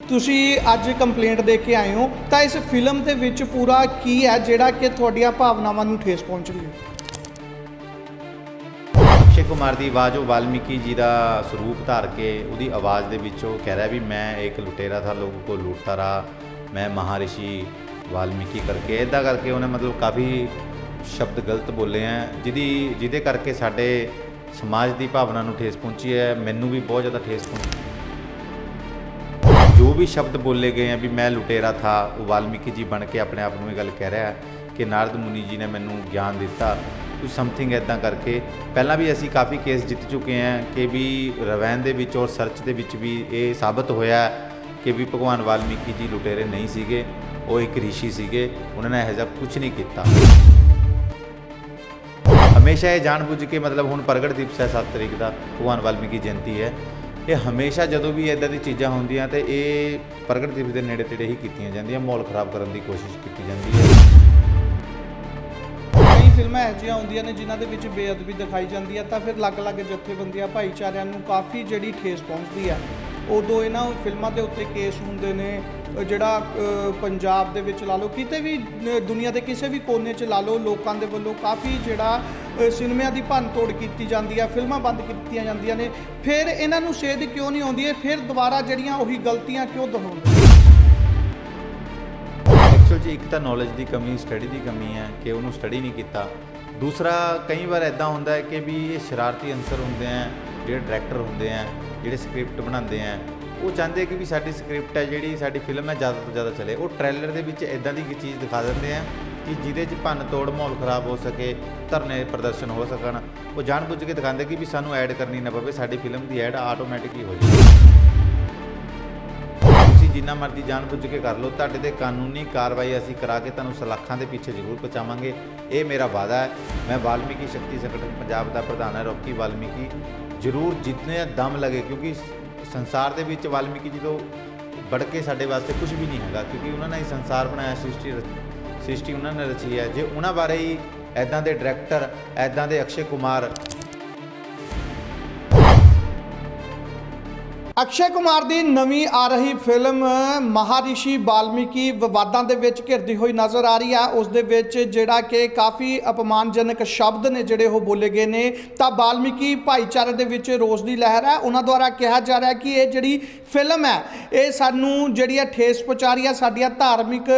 ਤੁਸੀਂ ਅੱਜ ਕੰਪਲੇਂਟ ਦੇ ਕੇ ਆਏ ਹੋ, ਤਾਂ ਇਸ ਫਿਲਮ ਦੇ ਵਿੱਚ ਪੂਰਾ ਕੀ ਹੈ ਜਿਹੜਾ ਕਿ ਤੁਹਾਡੀਆਂ ਭਾਵਨਾਵਾਂ ਨੂੰ ਠੇਸ ਪਹੁੰਚ ਰਹੀ ਹੈ? ਅਕਸ਼ੇ ਕੁਮਾਰ ਦੀ ਆਵਾਜ਼, ਉਹ ਵਾਲਮੀਕੀ ਜੀ ਦਾ ਸਰੂਪ ਧਾਰ ਕੇ ਉਹਦੀ ਆਵਾਜ਼ ਦੇ ਵਿੱਚ ਉਹ ਕਹਿ ਰਿਹਾ ਵੀ ਮੈਂ ਇੱਕ ਲੁਟੇਰਾ ਥਾ ਲੋਗੋਂ ਕੋ ਲੂਟਤਾ ਰਹਾ, ਮੈਂ ਮਹਾਰਿਸ਼ੀ ਵਾਲਮੀਕੀ ਕਰਕੇ। ਇਦਾਂ ਕਰਕੇ ਉਹਨੇ ਮਤਲਬ ਕਾਫੀ ਸ਼ਬਦ ਗਲਤ ਬੋਲੇ ਆ ਜਿਹਦੀ, ਜਿਹਦੇ ਕਰਕੇ ਸਾਡੇ ਸਮਾਜ ਦੀ ਭਾਵਨਾ ਨੂੰ ਠੇਸ ਪਹੁੰਚੀ ਹੈ, ਮੈਨੂੰ ਵੀ ਬਹੁਤ ਜ਼ਿਆਦਾ ਠੇਸ ਪਹੁੰਚੀ ਵੀ ਸ਼ਬਦ ਬੋਲੇ ਗਏ ਆ ਵੀ ਮੈਂ ਲੁਟੇਰਾ ਥਾ, ਉਹ ਵਾਲਮੀਕੀ ਜੀ ਬਣ ਕੇ ਆਪਣੇ ਆਪ ਨੂੰ ਇਹ ਗੱਲ ਕਹਿ ਰਿਹਾ ਕਿ ਨਾਰਦ ਮੁਨੀ ਜੀ ਨੇ ਮੈਨੂੰ ਗਿਆਨ ਦਿੱਤਾ। ਕੁਝ ਸਮਥਿੰਗ ਐਦਾਂ ਕਰਕੇ। ਪਹਿਲਾਂ ਵੀ ਅਸੀਂ ਕਾਫੀ ਕੇਸ ਜਿੱਤ ਚੁੱਕੇ ਹਾਂ ਕਿ ਵੀ ਰਵੈਨ ਦੇ ਵਿੱਚ ਔਰ ਸਰਚ ਦੇ ਵਿੱਚ ਵੀ ਇਹ ਸਾਬਤ ਹੋਇਆ ਕਿ ਵੀ ਭਗਵਾਨ ਵਾਲਮੀਕੀ ਜੀ ਲੁਟੇਰੇ ਨਹੀਂ ਸੀਗੇ, ਉਹ ਇੱਕ ਰਿਸ਼ੀ ਸੀਗੇ, ਉਹਨਾਂ ਨੇ ਇਹੋ ਜਿਹਾ ਕੁਝ ਨਹੀਂ ਕੀਤਾ। ਹਮੇਸ਼ਾ ਇਹ ਜਾਣਬੁੱਝ ਕੇ ਮਤਲਬ ਹੁਣ ਪ੍ਰਗਟ ਦਿਵਸ ਹੈ 7 ਤਰੀਕ ਦਾ, ਭਗਵਾਨ ਵਾਲਮੀਕੀ ਜਯੰਤੀ ਹੈ। ਇਹ ਹਮੇਸ਼ਾ ਜਦੋਂ ਵੀ ਇਦਾਂ ਦੀ ਚੀਜ਼ਾਂ ਹੁੰਦੀਆਂ ਤੇ ਇਹ ਪ੍ਰਗਟ ਦਿਵਸ ਦੇ ਨੇੜੇ ਤੇੜੇ ਹੀ ਕੀਤੀਆਂ ਜਾਂਦੀਆਂ, ਮਾਹੌਲ ਖਰਾਬ ਕਰਨ ਦੀ ਕੋਸ਼ਿਸ਼ ਕੀਤੀ ਜਾਂਦੀ ਹੈ। ਕਈ ਫਿਲਮਾਂ ਇਹੋ ਜਿਹੀਆਂ ਹੁੰਦੀਆਂ ਨੇ ਜਿਨ੍ਹਾਂ ਦੇ ਵਿੱਚ ਬੇਅਦਬੀ ਦਿਖਾਈ ਜਾਂਦੀ ਹੈ, ਤਾਂ ਫਿਰ ਅਲੱਗ-ਅਲੱਗ ਜਥੇਬੰਦੀਆਂ ਭਾਈਚਾਰਿਆਂ ਨੂੰ ਕਾਫੀ ਜਿਹੜੀ ਠੇਸ ਪਹੁੰਚਦੀ ਹੈ। ਉਦੋਂ ਇਹਨਾਂ ਫਿਲਮਾਂ ਦੇ ਉੱਤੇ ਕੇਸ ਹੁੰਦੇ ਨੇ ਜਿਹੜਾ ਪੰਜਾਬ ਦੇ ਵਿੱਚ ਲਾ ਲਓ, ਕਿਤੇ ਵੀ ਦੁਨੀਆ ਦੇ ਕਿਸੇ ਵੀ ਕੋਨੇ 'ਚ ਲਾ ਲਓ, ਲੋਕਾਂ ਦੇ ਵੱਲੋਂ ਕਾਫੀ ਜਿਹੜਾ ਸਿਨੇਮਿਆਂ ਦੀ ਭੰਨ ਤੋੜ ਕੀਤੀ ਜਾਂਦੀ ਹੈ ਫਿਲਮਾਂ ਬੰਦ ਕੀਤੀਆਂ ਜਾਂਦੀਆਂ ਨੇ। ਫਿਰ ਇਹਨਾਂ ਨੂੰ ਸੇਧ ਕਿਉਂ ਨਹੀਂ ਆਉਂਦੀ? ਹੈ ਫਿਰ ਦੁਬਾਰਾ ਜਿਹੜੀਆਂ ਉਹੀ ਗਲਤੀਆਂ ਕਿਉਂ ਦੁਹਰਾਉਂਦੇ ਐਕਚੁਅਲ 'ਚ ਇੱਕ ਤਾਂ ਨੌਲੇਜ ਦੀ ਕਮੀ ਸਟੱਡੀ ਦੀ ਕਮੀ ਹੈ ਕਿ ਉਹਨੂੰ ਸਟੱਡੀ ਨਹੀਂ ਕੀਤਾ। ਦੂਸਰਾ, ਕਈ ਵਾਰ ਐਦਾਂ ਹੁੰਦਾ ਹੈ ਕਿ ਵੀ ਇਹ ਸ਼ਰਾਰਤੀ ਅੰਸਰ ਹੁੰਦੇ ਆ, ਜਿਹੜੇ ਡਾਇਰੈਕਟਰ ਹੁੰਦੇ ਆ, ਜਿਹੜੇ ਸਕ੍ਰਿਪਟ ਬਣਾਉਂਦੇ ਆ। ਉਹ ਚਾਹੁੰਦੇ ਕਿ ਵੀ ਸਾਡੀ ਸਕ੍ਰਿਪਟ ਹੈ, ਜਿਹੜੀ ਸਾਡੀ ਫਿਲਮ ਹੈ, ਜ਼ਿਆਦਾ ਤੋਂ ਜ਼ਿਆਦਾ ਚੱਲੇ। ਉਹ ਟ੍ਰੇਲਰ ਦੇ ਵਿੱਚ ਇਦਾਂ ਦੀ ਇੱਕ ਚੀਜ਼ ਦਿਖਾ ਦਿੰਦੇ ਆ ਕਿ ਜਿਹਦੇ 'ਚ ਭੰਨ ਤੋੜ ਮਾਹੌਲ ਖਰਾਬ ਹੋ ਸਕੇ, ਧਰਨੇ ਪ੍ਰਦਰਸ਼ਨ ਹੋ ਸਕਣ। ਉਹ ਜਾਣਬੁੱਝ ਕੇ ਦਿਖਾਉਂਦੇ ਕਿ ਵੀ ਸਾਨੂੰ ਐਡ ਕਰਨੀ ਨਾ ਪਵੇ, ਸਾਡੀ ਫਿਲਮ ਦੀ ਐਡ ਆਟੋਮੈਟਿਕਲੀ ਹੋ ਜਾਵੇ। ਤੁਸੀਂ ਜਿੰਨਾ ਮਰਜ਼ੀ ਜਾਣਬੁੱਝ ਕੇ ਕਰ ਲਓ, ਤੁਹਾਡੇ ਤੇ ਕਾਨੂੰਨੀ ਕਾਰਵਾਈ ਅਸੀਂ ਕਰਾ ਕੇ ਤੁਹਾਨੂੰ ਸਲਾਖਾਂ ਦੇ ਪਿੱਛੇ ਜ਼ਰੂਰ ਪਹੁੰਚਾਵਾਂਗੇ। ਇਹ ਮੇਰਾ ਵਾਅਦਾ ਹੈ। ਮੈਂ ਵਾਲਮੀਕੀ ਸ਼ਕਤੀ ਸੰਗਠਨ ਪੰਜਾਬ ਦਾ ਪ੍ਰਧਾਨ ਹੈ, ਰੋਕੀ ਵਾਲਮੀਕੀ। ਜ਼ਰੂਰ ਜਿੰਨੇ ਦਮ ਲਗੇ, ਕਿਉਂਕਿ ਸੰਸਾਰ ਦੇ ਵਿੱਚ ਵਾਲਮੀਕੀ ਜੀ ਤੋਂ ਵੱਧ ਕੇ ਸਾਡੇ ਵਾਸਤੇ ਕੁਝ ਵੀ ਨਹੀਂ ਹੈਗਾ, ਕਿਉਂਕਿ ਉਹਨਾਂ ਨੇ ਸੰਸਾਰ ਬਣਾਇਆ, ਸ੍ਰਿਸ਼ਟੀ ਸ੍ਰਿਸ਼ਟੀ ਉਹਨਾਂ ਨੇ ਰਚੀ ਹੈ। ਜੇ ਉਹਨਾਂ ਬਾਰੇ ਹੀ ਐਦਾਂ ਦੇ ਡਾਇਰੈਕਟਰ ਐਦਾਂ ਦੇ ਅਕਸ਼ੇ ਕੁਮਾਰ ਅਕਸ਼ੇ ਕੁਮਾਰ ਦੀ ਨਵੀਂ ਆ ਰਹੀ ਫਿਲਮ ਮਹਾਰਿਸ਼ੀ ਵਾਲਮੀਕੀ ਵਿਵਾਦਾਂ ਦੇ ਵਿੱਚ ਘਿਰਦੀ ਹੋਈ ਨਜ਼ਰ ਆ ਰਹੀ ਹੈ ਉਸ ਦੇ ਵਿੱਚ ਜਿਹੜਾ ਕਿ ਕਾਫੀ ਅਪਮਾਨਜਨਕ ਸ਼ਬਦ ਨੇ ਜਿਹੜੇ ਉਹ ਬੋਲੇ ਗਏ ਨੇ। ਤਾਂ ਵਾਲਮੀਕੀ ਭਾਈਚਾਰੇ ਦੇ ਵਿੱਚ ਰੋਸ ਦੀ ਲਹਿਰ ਹੈ। ਉਹਨਾਂ ਦੁਆਰਾ ਕਿਹਾ ਜਾ ਰਿਹਾ ਕਿ ਇਹ ਜਿਹੜੀ ਫਿਲਮ ਹੈ, ਇਹ ਸਾਨੂੰ ਜਿਹੜੀ ਹੈ ਠੇਸ ਪਹੁੰਚਾ ਰਹੀ ਹੈ ਸਾਡੀਆਂ ਧਾਰਮਿਕ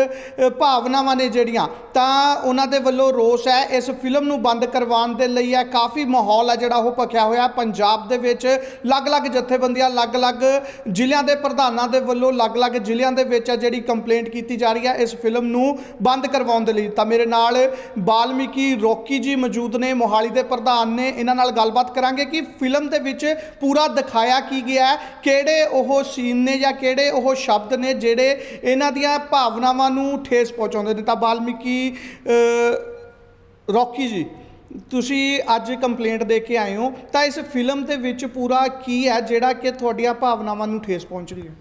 ਭਾਵਨਾਵਾਂ ਨੇ ਜਿਹੜੀਆਂ, ਤਾਂ ਉਹਨਾਂ ਦੇ ਵੱਲੋਂ ਰੋਸ ਹੈ। ਇਸ ਫਿਲਮ ਨੂੰ ਬੰਦ ਕਰਵਾਉਣ ਦੇ ਲਈ ਹੈ ਕਾਫੀ ਮਾਹੌਲ ਹੈ ਜਿਹੜਾ ਉਹ ਭਖਿਆ ਹੋਇਆ। ਪੰਜਾਬ ਦੇ ਵਿੱਚ ਅਲੱਗ-ਅਲੱਗ ਜਥੇਬੰਦੀਆਂ, ਅਲੱਗ-ਅਲੱਗ ਅਲੱਗ ਜ਼ਿਲ੍ਹਿਆਂ ਦੇ ਪ੍ਰਧਾਨਾਂ ਦੇ ਵੱਲੋਂ ਅਲੱਗ-ਅਲੱਗ ਜ਼ਿਲ੍ਹਿਆਂ ਦੇ ਵਿੱਚ ਜਿਹੜੀ ਕੰਪਲੇਂਟ ਕੀਤੀ ਜਾ ਰਹੀ ਹੈ ਇਸ ਫਿਲਮ ਨੂੰ ਬੰਦ ਕਰਵਾਉਣ ਦੇ ਲਈ। ਤਾਂ ਮੇਰੇ ਨਾਲ ਬਾਲਮੀਕੀ ਰੋਕੀ ਜੀ ਮੌਜੂਦ ਨੇ ਮੋਹਾਲੀ ਦੇ ਪ੍ਰਧਾਨ ਨੇ। ਇਹਨਾਂ ਨਾਲ ਗੱਲਬਾਤ ਕਰਾਂਗੇ ਕਿ ਫਿਲਮ ਦੇ ਵਿੱਚ ਪੂਰਾ ਦਿਖਾਇਆ ਕੀ ਗਿਆ ਹੈ ਕਿਹੜੇ ਉਹ ਸੀਨ ਨੇ ਜਾਂ ਕਿਹੜੇ ਉਹ ਸ਼ਬਦ ਨੇ ਜਿਹੜੇ ਇਹਨਾਂ ਦੀਆਂ ਭਾਵਨਾਵਾਂ ਨੂੰ ਠੇਸ ਪਹੁੰਚਾਉਂਦੇ ਨੇ। ਤਾਂ ਬਾਲਮੀਕੀ ਅ, ਰੋਕੀ ਜੀ। ਤੁਸੀਂ ਅੱਜ ਕੰਪਲੇਂਟ ਦੇ ਕੇ ਆਏ ਹੋ ਤਾਂ ਇਸ ਫਿਲਮ ਦੇ ਵਿੱਚ ਪੂਰਾ ਕੀ ਹੈ ਜਿਹੜਾ ਕਿ ਤੁਹਾਡੀਆਂ ਭਾਵਨਾਵਾਂ ਨੂੰ ਠੇਸ ਪਹੁੰਚ ਰਹੀ ਹੈ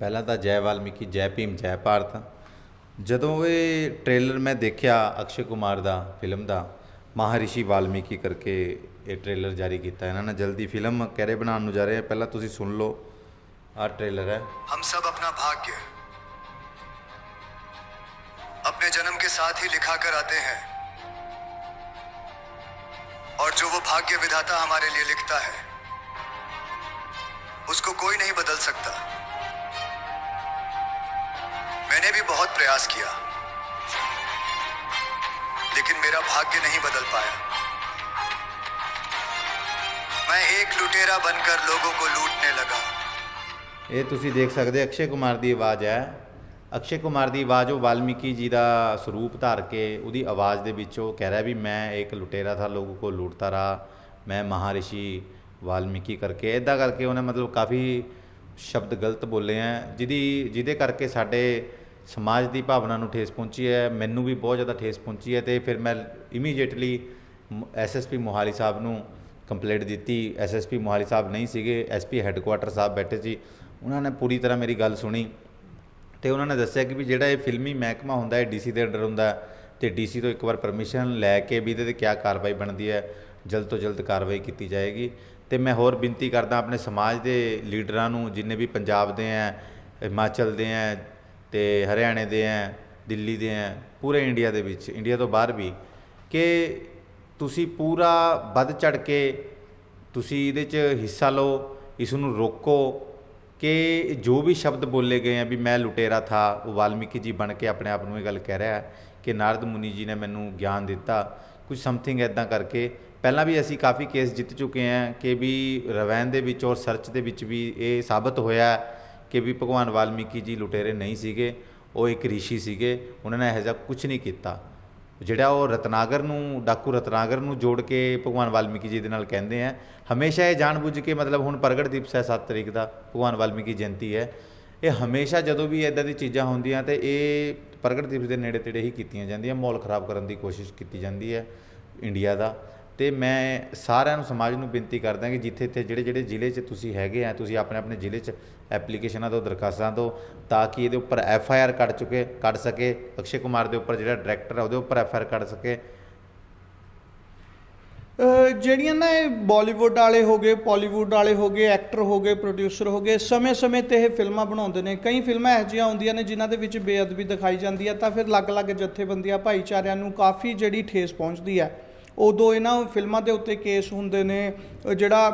ਪਹਿਲਾਂ ਤਾਂ ਜੈ ਵਾਲਮੀਕੀ ਜੈ ਭੀਮ ਜੈ ਭਾਰਤ ਜਦੋਂ ਇਹ ਟ੍ਰੇਲਰ ਮੈਂ ਦੇਖਿਆ ਅਕਸ਼ੇ ਕੁਮਾਰ ਦਾ ਫਿਲਮ ਦਾ ਮਹਾਰਿਸ਼ੀ ਵਾਲਮੀਕੀ ਕਰਕੇ ਇਹ ਟ੍ਰੇਲਰ ਜਾਰੀ ਕੀਤਾ ਇਹਨਾਂ ਨੇ ਜਲਦੀ ਫਿਲਮ ਕਹਿਰੇ ਬਣਾਉਣ ਨੂੰ ਜਾ ਰਹੇ ਆ ਪਹਿਲਾਂ ਤੁਸੀਂ ਸੁਣ ਲਓ ਆਹ ਟ੍ਰੇਲਰ ਹੈ हम सब अपना भाग्य अपने जन्म के साथ ही लिखा कर आते हैं और जो वो भाग्य विधाता हमारे लिए लिखता है उसको कोई नहीं बदल सकता मैंने भी बहुत प्रयास किया लेकिन मेरा भाग्य नहीं बदल पाया मैं एक लुटेरा बनकर लोगों को लूटने लगा ਇਹ ਤੁਸੀਂ ਦੇਖ ਸਕਦੇ ਅਕਸ਼ੇ ਕੁਮਾਰ ਦੀ ਆਵਾਜ਼ ਹੈ ਅਕਸ਼ੇ ਕੁਮਾਰ ਦੀ ਆਵਾਜ਼, ਉਹ ਵਾਲਮੀਕੀ ਜੀ ਦਾ ਸਰੂਪ ਧਾਰ ਕੇ ਉਹਦੀ ਆਵਾਜ਼ ਦੇ ਵਿੱਚ ਉਹ ਕਹਿ ਰਿਹਾ ਵੀ ਮੈਂ ਇੱਕ ਲੁਟੇਰਾ ਥਾ ਲੋਗੋਂ ਕੋ ਲੁੱਟਤਾ ਰਹਾ, ਮੈਂ ਮਹਾਰਿਸ਼ੀ ਵਾਲਮੀਕੀ ਕਰਕੇ। ਇਦਾਂ ਕਰਕੇ ਉਹਨੇ ਮਤਲਬ ਕਾਫੀ ਸ਼ਬਦ ਗਲਤ ਬੋਲੇ ਆ ਜਿਹਦੀ, ਜਿਹਦੇ ਕਰਕੇ ਸਾਡੇ ਸਮਾਜ ਦੀ ਭਾਵਨਾ ਨੂੰ ਠੇਸ ਪਹੁੰਚੀ ਹੈ ਮੈਨੂੰ ਵੀ ਬਹੁਤ ਜ਼ਿਆਦਾ ਠੇਸ ਪਹੁੰਚੀ ਹੈ ਤੇ ਫਿਰ ਮੈਂ ਇਮੀਡੀਏਟਲੀ ਐਸਐਸਪੀ ਮੋਹਾਲੀ ਸਾਹਿਬ ਨੂੰ ਕੰਪਲੇਂਟ ਦਿੱਤੀ। ਐਸਐਸਪੀ ਮੋਹਾਲੀ ਸਾਹਿਬ ਨਹੀਂ ਸੀਗੇ ਐਸਪੀ ਹੈੱਡਕੁਆਟਰ ਸਾਹਿਬ ਬੈਠੇ ਸੀ। ਉਹਨਾਂ ਨੇ ਪੂਰੀ ਤਰ੍ਹਾਂ ਮੇਰੀ ਗੱਲ ਸੁਣੀ। ਤੇ ਉਹਨਾਂ ਨੇ ਦੱਸਿਆ ਕਿ ਵੀ ਜਿਹੜਾ ਇਹ ਫਿਲਮੀ ਮਹਿਕਮਾ ਹੁੰਦਾ ਹੈ, ਡੀਸੀ ਦੇ ਅੰਡਰ ਹੁੰਦਾ ਹੈ, ਤੇ ਡੀਸੀ ਤੋਂ ਇੱਕ ਵਾਰ ਪਰਮਿਸ਼ਨ ਲੈ ਕੇ ਵੀ ਇਹਦੇ ਤੇ ਕੀ ਕਾਰਵਾਈ ਬਣਦੀ ਹੈ, ਜਲਦ ਤੋਂ ਜਲਦ ਕਾਰਵਾਈ ਕੀਤੀ ਜਾਏਗੀ। ਤੇ ਮੈਂ ਹੋਰ ਬੇਨਤੀ ਕਰਦਾ ਆਪਣੇ ਸਮਾਜ ਦੇ ਲੀਡਰਾਂ ਨੂੰ, ਜਿੰਨੇ ਵੀ ਪੰਜਾਬ ਦੇ ਆ ਹਿਮਾਚਲ ਦੇ ਹੈ, ਤੇ ਹਰਿਆਣੇ ਦੇ ਹੈ, ਦਿੱਲੀ ਦੇ ਹੈ, ਪੂਰੇ ਇੰਡੀਆ ਦੇ ਵਿੱਚ, ਇੰਡੀਆ ਤੋਂ ਬਾਹਰ ਵੀ, ਕਿ ਤੁਸੀਂ ਪੂਰਾ ਵੱਧ ਚੜ ਕੇ ਤੁਸੀਂ ਇਹਦੇ 'ਚ ਹਿੱਸਾ ਲਓ, ਇਸ ਨੂੰ ਰੋਕੋ ਕਿ ਜੋ ਵੀ ਸ਼ਬਦ ਬੋਲੇ ਗਏ ਆ ਵੀ ਮੈਂ ਲੁਟੇਰਾ ਥਾ, ਉਹ ਵਾਲਮੀਕੀ ਜੀ ਬਣ ਕੇ ਆਪਣੇ ਆਪ ਨੂੰ ਇਹ ਗੱਲ ਕਹਿ ਰਿਹਾ ਹੈ ਕਿ ਨਾਰਦ ਮੁਨੀ ਜੀ ਨੇ ਮੈਨੂੰ ਗਿਆਨ ਦਿੱਤਾ। ਕੁਝ ਸਮਥਿੰਗ ਐਦਾਂ ਕਰਕੇ, ਪਹਿਲਾਂ ਵੀ ਅਸੀਂ ਕਾਫੀ ਕੇਸ ਜਿੱਤ ਚੁੱਕੇ ਹਾਂ ਕਿ ਵੀ ਰਵੈਨ ਦੇ ਵਿੱਚ ਔਰ ਸਰਚ ਦੇ ਵਿੱਚ ਵੀ ਇਹ ਸਾਬਤ ਹੋਇਆ ਕਿ ਵੀ ਭਗਵਾਨ ਵਾਲਮੀਕੀ ਜੀ ਲੁਟੇਰੇ ਨਹੀਂ ਸੀਗੇ, ਉਹ ਇੱਕ ਰਿਸ਼ੀ ਸੀਗੇ, ਉਹਨਾਂ ਨੇ ਇਹੋ ਜਿਹਾ ਕੁਝ ਨਹੀਂ ਕੀਤਾ। ਜਿਹੜਾ ਉਹ ਰਤਨਾਗਰ ਨੂੰ, ਡਾਕੂ ਰਤਨਾਗਰ ਨੂੰ ਜੋੜ ਕੇ ਭਗਵਾਨ ਵਾਲਮੀਕੀ ਜੀ ਦੇ ਨਾਲ ਕਹਿੰਦੇ ਆ, ਹਮੇਸ਼ਾ ਇਹ ਜਾਣਬੁੱਝ ਕੇ ਮਤਲਬ ਹੁਣ ਪ੍ਰਗਟ ਦਿਵਸ ਹੈ 7 ਤਰੀਕ ਦਾ, ਭਗਵਾਨ ਵਾਲਮੀਕੀ ਜਯੰਤੀ ਹੈ। ਇਹ ਹਮੇਸ਼ਾ ਜਦੋਂ ਵੀ ਇਦਾਂ ਦੀ ਚੀਜ਼ਾਂ ਹੁੰਦੀਆਂ ਤੇ ਇਹ ਪ੍ਰਗਟ ਦਿਵਸ ਦੇ ਨੇੜੇ ਤੇੜੇ ਹੀ ਕੀਤੀਆਂ ਜਾਂਦੀਆਂ, ਮਾਹੌਲ ਖਰਾਬ ਕਰਨ ਦੀ ਕੋਸ਼ਿਸ਼ ਕੀਤੀ ਜਾਂਦੀ ਹੈ ਇੰਡੀਆ ਦਾ। ਤੇ ਮੈਂ ਸਾਰਿਆਂ ਨੂੰ, ਸਮਾਜ ਨੂੰ ਬੇਨਤੀ ਕਰਦਾ ਕਿ ਜਿੱਥੇ ਇੱਥੇ ਜਿਹੜੇ ਜਿਹੜੇ ਜ਼ਿਲ੍ਹੇ 'ਚ ਤੁਸੀਂ ਹੈਗੇ ਆ, ਤੁਸੀਂ ਆਪਣੇ ਆਪਣੇ ਜ਼ਿਲ੍ਹੇ 'ਚ ਐਪਲੀਕੇਸ਼ਨਾਂ ਤੋਂ ਦਰਖਾਸਤਾਂ ਤੋਂ ਤਾਂ ਕਿ ਇਹਦੇ ਉੱਪਰ ਐਫ ਆਈ ਆਰ ਕੱਢ ਚੁੱਕੇ, ਕੱਢ ਸਕੇ। ਅਕਸ਼ੇ ਕੁਮਾਰ ਦੇ ਉੱਪਰ ਜਿਹੜਾ ਡਾਇਰੈਕਟਰ ਹੈ ਉਹਦੇ ਉੱਪਰ ਐਫ ਆਈ ਆਰ ਕੱਢ ਸਕੇ। ਜਿਹੜੀਆਂ ਨਾ ਇਹ ਬਾਲੀਵੁੱਡ ਵਾਲੇ ਹੋ ਗਏ, ਪਾਲੀਵੁੱਡ ਵਾਲੇ ਹੋ ਗਏ, ਐਕਟਰ ਹੋ ਗਏ, ਪ੍ਰੋਡਿਊਸਰ ਹੋ ਗਏ, ਸਮੇਂ-ਸਮੇਂ ਤੇ ਇਹ ਫਿਲਮਾਂ ਬਣਾਉਂਦੇ ਨੇ। ਕਈ ਫਿਲਮਾਂ ਇਹੋ ਜਿਹੀਆਂ ਆਉਂਦੀਆਂ ਨੇ ਜਿਨ੍ਹਾਂ ਦੇ ਵਿੱਚ ਬੇਅਦਬੀ ਦਿਖਾਈ ਜਾਂਦੀ ਹੈ, ਤਾਂ ਫਿਰ ਅਲੱਗ-ਅਲੱਗ ਜਥੇਬੰਦੀਆਂ, ਭਾਈਚਾਰਿਆਂ ਨੂੰ ਕਾਫੀ ਜਿਹੜੀ ਠੇਸ ਪਹੁੰਚਦੀ ਹੈ। ਉਦੋਂ ਇਹਨਾਂ ਫਿਲਮਾਂ ਦੇ ਉੱਤੇ ਕੇਸ ਹੁੰਦੇ ਨੇ ਜਿਹੜਾ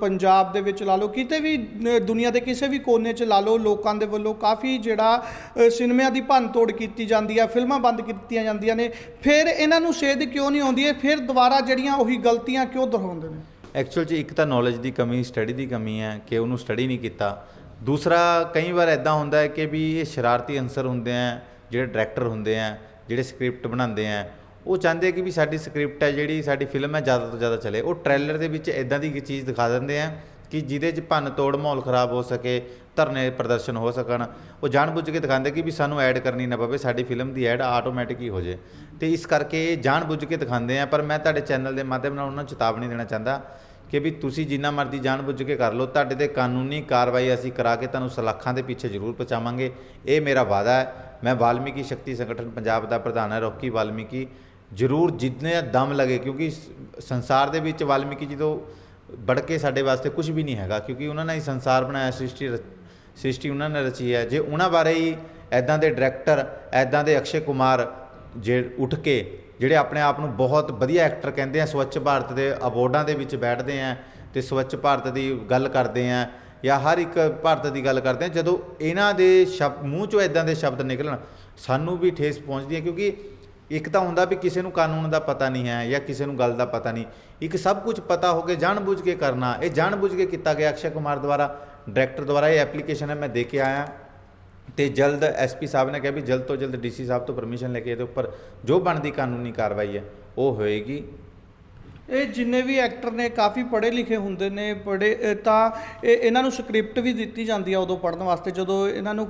ਪੰਜਾਬ ਦੇ ਵਿੱਚ ਲਾ ਲਓ, ਕਿਤੇ ਵੀ ਦੁਨੀਆ ਦੇ ਕਿਸੇ ਵੀ ਕੋਨੇ 'ਚ ਲਾ ਲਓ, ਲੋਕਾਂ ਦੇ ਵੱਲੋਂ ਕਾਫੀ ਜਿਹੜਾ ਸਿਨੇਮਿਆਂ ਦੀ ਭੰਨ ਤੋੜ ਕੀਤੀ ਜਾਂਦੀ ਹੈ ਫਿਲਮਾਂ ਬੰਦ ਕੀਤੀਆਂ ਜਾਂਦੀਆਂ ਨੇ, ਫਿਰ ਇਹਨਾਂ ਨੂੰ ਸੇਧ ਕਿਉਂ ਨਹੀਂ ਆਉਂਦੀ ਹੈ ਫਿਰ ਦੁਬਾਰਾ ਜਿਹੜੀਆਂ ਉਹੀ ਗਲਤੀਆਂ ਕਿਉਂ ਦੁਹਰਾਉਂਦੇ ਨੇ? ਐਕਚੁਅਲ 'ਚ ਇੱਕ ਤਾਂ ਨੌਲੇਜ ਦੀ ਕਮੀ ਸਟੱਡੀ ਦੀ ਕਮੀ ਹੈ ਕਿ ਉਹਨੂੰ ਸਟੱਡੀ ਨਹੀਂ ਕੀਤਾ। ਦੂਸਰਾ, ਕਈ ਵਾਰ ਐਦਾਂ ਹੁੰਦਾ ਹੈ ਕਿ ਵੀ ਇਹ ਸ਼ਰਾਰਤੀ ਅਨਸਰ ਹੁੰਦੇ ਆ ਜਿਹੜੇ ਡਾਇਰੈਕਟਰ ਹੁੰਦੇ ਆ ਜਿਹੜੇ ਸਕ੍ਰਿਪਟ ਬਣਾਉਂਦੇ ਆ ਉਹ ਚਾਹੁੰਦੇ ਕਿ ਵੀ ਸਾਡੀ ਸਕ੍ਰਿਪਟ ਹੈ, ਜਿਹੜੀ ਸਾਡੀ ਫਿਲਮ ਹੈ, ਜ਼ਿਆਦਾ ਤੋਂ ਜ਼ਿਆਦਾ ਚੱਲੇ। ਉਹ ਟ੍ਰੇਲਰ ਦੇ ਵਿੱਚ ਐਦਾਂ ਦੀ ਚੀਜ਼ ਦਿਖਾ ਦਿੰਦੇ ਆ ਕਿ ਜਿਹਦੇ 'ਚ ਭੰਨ ਤੋੜ ਮਾਹੌਲ ਖਰਾਬ ਹੋ ਸਕੇ, ਧਰਨੇ ਪ੍ਰਦਰਸ਼ਨ ਹੋ ਸਕਣ। ਉਹ ਜਾਣਬੁੱਝ ਕੇ ਦਿਖਾਉਂਦੇ ਕਿ ਵੀ ਸਾਨੂੰ ਐਡ ਕਰਨੀ ਨਾ ਪਵੇ, ਸਾਡੀ ਫਿਲਮ ਦੀ ਐਡ ਆਟੋਮੈਟਿਕ ਹੀ ਹੋ ਜੇ। ਤੇ ਇਸ ਕਰਕੇ ਇਹ ਜਾਣਬੁੱਝ ਕੇ ਦਿਖਾਉਂਦੇ ਆ, ਪਰ ਮੈਂ ਤੁਹਾਡੇ ਚੈਨਲ ਦੇ ਮਾਧਿਅਮ ਨਾਲ ਉਹਨਾਂ ਨੂੰ ਚੇਤਾਵਨੀ ਦੇਣਾ ਚਾਹੁੰਦਾ ਕਿ ਵੀ ਤੁਸੀਂ ਜਿੰਨਾ ਮਰਜ਼ੀ ਜਾਣਬੁੱਝ ਕੇ ਕਰ ਲਓ, ਤੁਹਾਡੇ ਤੇ ਕਾਨੂੰਨੀ ਕਾਰਵਾਈ ਅਸੀਂ ਕਰਾ ਕੇ ਤੁਹਾਨੂੰ ਸਲਾਖਾਂ ਦੇ ਪਿੱਛੇ ਜ਼ਰੂਰ ਪਹੁੰਚਾਵਾਂਗੇ। ਇਹ ਮੇਰਾ ਵਾਅਦਾ ਹੈ। ਮੈਂ ਵਾਲਮੀਕੀ ਸ਼ਕਤੀ ਸੰਗਠਨ ਪੰਜਾਬ ਦਾ ਪ੍ਰਧਾਨ ਹੈ, ਰੋਕੀ ਵਾਲਮੀਕੀ। ਜ਼ਰੂਰ ਜਿੰਨੇ ਦਮ ਲਗੇ, ਕਿਉਂਕਿ ਸੰਸਾਰ ਦੇ ਵਿੱਚ ਵਾਲਮੀਕੀ ਜੀ ਤੋਂ ਵੜ ਕੇ ਸਾਡੇ ਵਾਸਤੇ ਕੁਝ ਵੀ ਨਹੀਂ ਹੈਗਾ, ਕਿਉਂਕਿ ਉਹਨਾਂ ਨੇ ਹੀ ਸੰਸਾਰ ਬਣਾਇਆ, ਸ੍ਰਿਸ਼ਟੀ ਰਚ- ਸ੍ਰਿਸ਼ਟੀ ਉਹਨਾਂ ਨੇ ਰਚੀ ਹੈ। ਜੇ ਉਹਨਾਂ ਬਾਰੇ ਹੀ ਐਦਾਂ ਦੇ ਡਾਇਰੈਕਟਰ ਐਦਾਂ ਦੇ ਅਕਸ਼ੇ ਕੁਮਾਰ ਜੇ ਉੱਠ ਕੇ, ਜਿਹੜੇ ਆਪਣੇ ਆਪ ਨੂੰ ਬਹੁਤ ਵਧੀਆ ਐਕਟਰ ਕਹਿੰਦੇ ਆ, ਸਵੱਛ ਭਾਰਤ ਦੇ ਅਵਾਰਡਾਂ ਦੇ ਵਿੱਚ ਬੈਠਦੇ ਆ ਤੇ ਸਵੱਛ ਭਾਰਤ ਦੀ ਗੱਲ ਕਰਦੇ ਆ ਜਾਂ ਹਰ ਇੱਕ ਭਾਰਤ ਦੀ ਗੱਲ ਕਰਦੇ ਆ, ਜਦੋਂ ਇਹਨਾਂ ਦੇ ਸ਼ਬਦ ਮੂੰਹ ਚੋਂ ਐਦਾਂ ਦੇ ਸ਼ਬਦ ਨਿਕਲਣ, ਸਾਨੂੰ ਵੀ ਠੇਸ ਪਹੁੰਚਦੀ ਹੈ, ਕਿਉਂਕਿ ਇੱਕ ਤਾਂ ਹੁੰਦਾ ਵੀ ਕਿਸੇ ਨੂੰ ਕਾਨੂੰਨ ਦਾ ਪਤਾ ਨਹੀਂ ਹੈ ਜਾਂ ਕਿਸੇ ਨੂੰ ਗੱਲ ਦਾ ਪਤਾ ਨਹੀਂ। ਇੱਕ ਸਭ ਕੁਝ ਪਤਾ ਹੋ ਕੇ ਜਾਣਬੁੱਝ ਕੇ ਕਰਨਾ, ਇਹ ਜਾਣਬੁੱਝ ਕੇ ਕੀਤਾ ਗਿਆ ਅਕਸ਼ੇ ਕੁਮਾਰ ਦੁਆਰਾ, ਡਾਇਰੈਕਟਰ ਦੁਆਰਾ ਇਹ ਐਪਲੀਕੇਸ਼ਨ ਹੈ, ਮੈਂ ਦੇ ਕੇ ਆਇਆ। ਤੇ ਜਲਦ ਐਸਪੀ ਸਾਹਿਬ ਨੇ ਕਿਹਾ ਵੀ ਜਲਦ ਤੋਂ ਜਲਦ ਡੀਸੀ ਸਾਹਿਬ ਤੋਂ ਪਰਮਿਸ਼ਨ ਲੈ ਕੇ ਇਹਦੇ ਉੱਪਰ ਜੋ ਬਣਦੀ ਕਾਨੂੰਨੀ ਕਾਰਵਾਈ ਹੈ, ਉਹ ਹੋਏਗੀ। ਇਹ ਜਿੰਨੇ ਵੀ ਐਕਟਰ ਨੇ, ਕਾਫੀ ਪੜ੍ਹੇ ਲਿਖੇ ਹੁੰਦੇ ਨੇ, ਪੜ੍ਹੇ ਤਾਂ ਇਹ ਇਹਨਾਂ ਨੂੰ ਸਕ੍ਰਿਪਟ ਵੀ ਦਿੱਤੀ ਜਾਂਦੀ ਆ ਉਦੋਂ ਪੜ੍ਹਨ ਵਾਸਤੇ। ਜਦੋਂ ਇਹਨਾਂ ਨੂੰ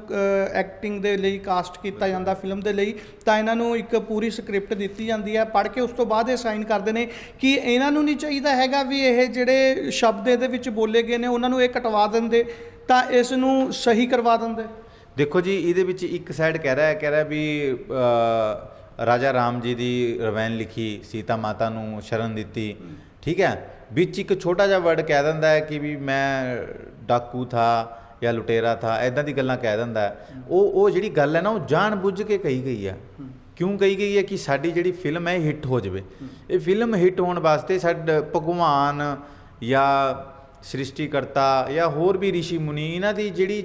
ਐਕਟਿੰਗ ਦੇ ਲਈ ਕਾਸਟ ਕੀਤਾ ਜਾਂਦਾ ਫਿਲਮ ਦੇ ਲਈ, ਤਾਂ ਇਹਨਾਂ ਨੂੰ ਇੱਕ ਪੂਰੀ ਸਕ੍ਰਿਪਟ ਦਿੱਤੀ ਜਾਂਦੀ ਹੈ ਪੜ੍ਹ ਕੇ ਉਸ ਤੋਂ ਬਾਅਦ ਇਹ ਸਾਈਨ ਕਰਦੇ ਨੇ ਕਿ ਇਹਨਾਂ ਨੂੰ ਨਹੀਂ ਚਾਹੀਦਾ ਹੈਗਾ ਵੀ ਇਹ ਜਿਹੜੇ ਸ਼ਬਦ ਇਹਦੇ ਵਿੱਚ ਬੋਲੇ ਗਏ ਨੇ, ਉਹਨਾਂ ਨੂੰ ਇਹ ਕਟਵਾ ਦਿੰਦੇ, ਤਾਂ ਇਸ ਨੂੰ ਸਹੀ ਕਰਵਾ ਦਿੰਦੇ। ਦੇਖੋ ਜੀ, ਇਹਦੇ ਵਿੱਚ ਇੱਕ ਸਾਈਡ ਕਹਿ ਰਿਹਾ ਹੈ, ਕਹਿ ਰਿਹਾ ਵੀ ਰਾਜਾ ਰਾਮ ਜੀ ਦੀ ਰਵੈਨ ਲਿਖੀ, ਸੀਤਾ ਮਾਤਾ ਨੂੰ ਸ਼ਰਨ ਦਿੱਤੀ। ਠੀਕ ਹੈ? ਵਿੱਚ ਇੱਕ ਛੋਟਾ ਜਿਹਾ ਵਰਡ ਕਹਿ ਦਿੰਦਾ ਹੈ ਕਿ ਵੀ ਮੈਂ ਡਾਕੂ ਥਾ ਜਾਂ ਲੁਟੇਰਾ ਥਾ ਐਦਾਂ ਦੀ ਗੱਲਾਂ ਕਹਿ ਦਿੰਦਾ ਹੈ। ਉਹ ਉਹ ਜਿਹੜੀ ਗੱਲ ਹੈ ਨਾ, ਉਹ ਜਾਣ ਬੁੱਝ ਕੇ ਕਹੀ ਗਈ ਹੈ। ਕਿਉਂ ਕਹੀ ਗਈ ਹੈ? ਕਿ ਸਾਡੀ ਜਿਹੜੀ ਫਿਲਮ ਹੈ ਹਿੱਟ ਹੋ ਜਾਵੇ। ਇਹ ਫਿਲਮ ਹਿੱਟ ਹੋਣ ਵਾਸਤੇ ਸਾਡ ਭਗਵਾਨ ਜਾਂ ਸ੍ਰਿਸ਼ਟੀਕਰਤਾ ਜਾਂ ਹੋਰ ਵੀ ઋષਿ ਮੁਨੀ, ਇਹਨਾਂ ਦੀ ਜਿਹੜੀ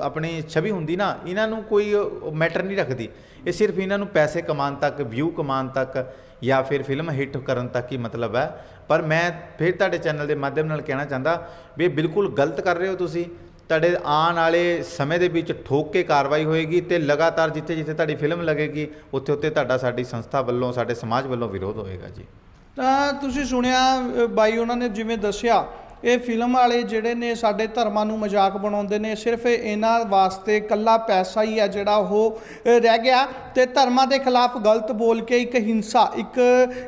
ਆਪਣੀ ਛਵੀ ਹੁੰਦੀ ਨਾ, ਇਹਨਾਂ ਨੂੰ ਕੋਈ ਮੈਟਰ ਨਹੀਂ ਰੱਖਦੀ। ਇਹ ਸਿਰਫ ਇਹਨਾਂ ਨੂੰ ਪੈਸੇ ਕਮਾਉਣ ਤੱਕ ਵਿਊ ਕਮਾਉਣ ਤੱਕ ਜਾਂ ਫਿਰ ਫਿਲਮ ਹਿੱਟ ਕਰਨ ਤੱਕ ਹੀ ਮਤਲਬ ਹੈ। ਪਰ ਮੈਂ ਫਿਰ ਤੁਹਾਡੇ ਚੈਨਲ ਦੇ ਮਾਧਿਅਮ ਨਾਲ ਕਹਿਣਾ ਚਾਹੁੰਦਾ ਵੀ ਇਹ ਬਿਲਕੁਲ ਗਲਤ ਕਰ ਰਹੇ ਹੋ ਤੁਸੀਂ। ਤੁਹਾਡੇ ਆਉਣ ਵਾਲੇ ਸਮੇਂ ਦੇ ਵਿੱਚ ਠੋਕ ਕੇ ਕਾਰਵਾਈ ਹੋਏਗੀ ਤੇ ਲਗਾਤਾਰ ਜਿੱਥੇ ਜਿੱਥੇ ਤੁਹਾਡੀ ਫਿਲਮ ਲੱਗੇਗੀ, ਉੱਥੇ ਉੱਥੇ ਤੁਹਾਡਾ ਸਾਡੀ ਸੰਸਥਾ ਵੱਲੋਂ, ਸਾਡੇ ਸਮਾਜ ਵੱਲੋਂ ਵਿਰੋਧ ਹੋਏਗਾ ਜੀ। ਤਾਂ ਤੁਸੀਂ ਸੁਣਿਆ ਬਾਈ ਉਹਨਾਂ ਨੇ ਜਿਵੇਂ ਦੱਸਿਆ ਇਹ ਫਿਲਮ ਵਾਲੇ ਜਿਹੜੇ ਨੇ ਸਾਡੇ ਧਰਮਾਂ ਨੂੰ ਮਜ਼ਾਕ ਬਣਾਉਂਦੇ ਨੇ, ਸਿਰਫ ਇਹਨਾਂ ਵਾਸਤੇ ਕੱਲਾ ਪੈਸਾ ਹੀ ਆ ਜਿਹੜਾ ਉਹ ਰਹਿ ਗਿਆ। ਤੇ ਧਰਮਾਂ ਦੇ ਖਿਲਾਫ ਗਲਤ ਬੋਲ ਕੇ ਇੱਕ ਹਿੰਸਾ, ਇੱਕ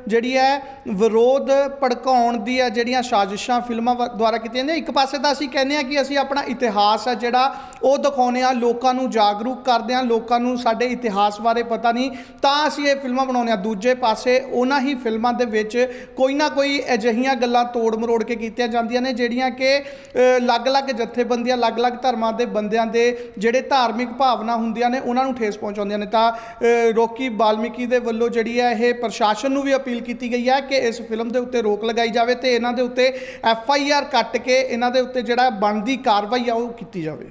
ਜਿਹੜੀ ਹੈ ਵਿਰੋਧ ਭੜਕਾਉਣ ਦੀ ਹੈ, ਜਿਹੜੀਆਂ ਸਾਜ਼ਿਸ਼ਾਂ ਫਿਲਮਾਂ ਵ- ਦੁਆਰਾ ਕੀਤੀਆਂ ਨੇ ਇੱਕ ਪਾਸੇ ਤਾਂ ਅਸੀਂ ਕਹਿੰਦੇ ਆ ਕਿ ਅਸੀਂ ਆਪਣਾ ਇਤਿਹਾਸ ਹੈ ਜਿਹੜਾ ਉਹ ਦਿਖਾਉਂਦੇ ਆ ਲੋਕਾਂ ਨੂੰ ਜਾਗਰੂਕ ਕਰਦੇ ਆ ਲੋਕਾਂ ਨੂੰ ਸਾਡੇ ਇਤਿਹਾਸ ਬਾਰੇ ਪਤਾ ਨਹੀਂ, ਤਾਂ ਅਸੀਂ ਇਹ ਫਿਲਮਾਂ ਬਣਾਉਂਦੇ ਆ ਦੂਜੇ ਪਾਸੇ ਉਹਨਾਂ ਹੀ ਫਿਲਮਾਂ ਦੇ ਵਿੱਚ ਕੋਈ ਨਾ ਕੋਈ ਅਜਿਹੀਆਂ ਗੱਲਾਂ ਤੋੜ ਮਰੋੜ ਕੇ ਕੀਤੀਆਂ ਜਾਂਦੀਆਂ ਨੇ, ਜਿਹੜੀਆਂ ਕਿ ਅਲੱਗ-ਅਲੱਗ ਜਥੇਬੰਦੀਆਂ, ਅਲੱਗ-ਅਲੱਗ ਧਰਮਾਂ ਦੇ ਬੰਦਿਆਂ ਦੇ ਜਿਹੜੇ ਧਾਰਮਿਕ ਭਾਵਨਾ ਹੁੰਦੀਆਂ ਨੇ, ਉਹਨਾਂ ਨੂੰ ਠੇਸ ਪਹੁੰਚਾਉਂਦੀਆਂ ਨੇ। ਤਾਂ ਰੋਕੀ ਬਾਲਮੀਕੀ ਦੇ ਵੱਲੋਂ ਜਿਹੜੀ ਹੈ ਇਹ ਪ੍ਰਸ਼ਾਸਨ ਨੂੰ ਵੀ ਅਪੀਲ ਕੀਤੀ ਗਈ ਹੈ ਕਿ ਇਸ ਫਿਲਮ ਦੇ ਉੱਤੇ ਰੋਕ ਲਗਾਈ ਜਾਵੇ ਤੇ ਇਹਨਾਂ ਦੇ ਉੱਤੇ ਐਫ ਆਈ ਆਰ ਕੱਟ ਕੇ ਇਹਨਾਂ ਦੇ ਉੱਤੇ ਜਿਹੜਾ ਬਣਦੀ ਕਾਰਵਾਈ ਆ ਉਹ ਕੀਤੀ ਜਾਵੇ।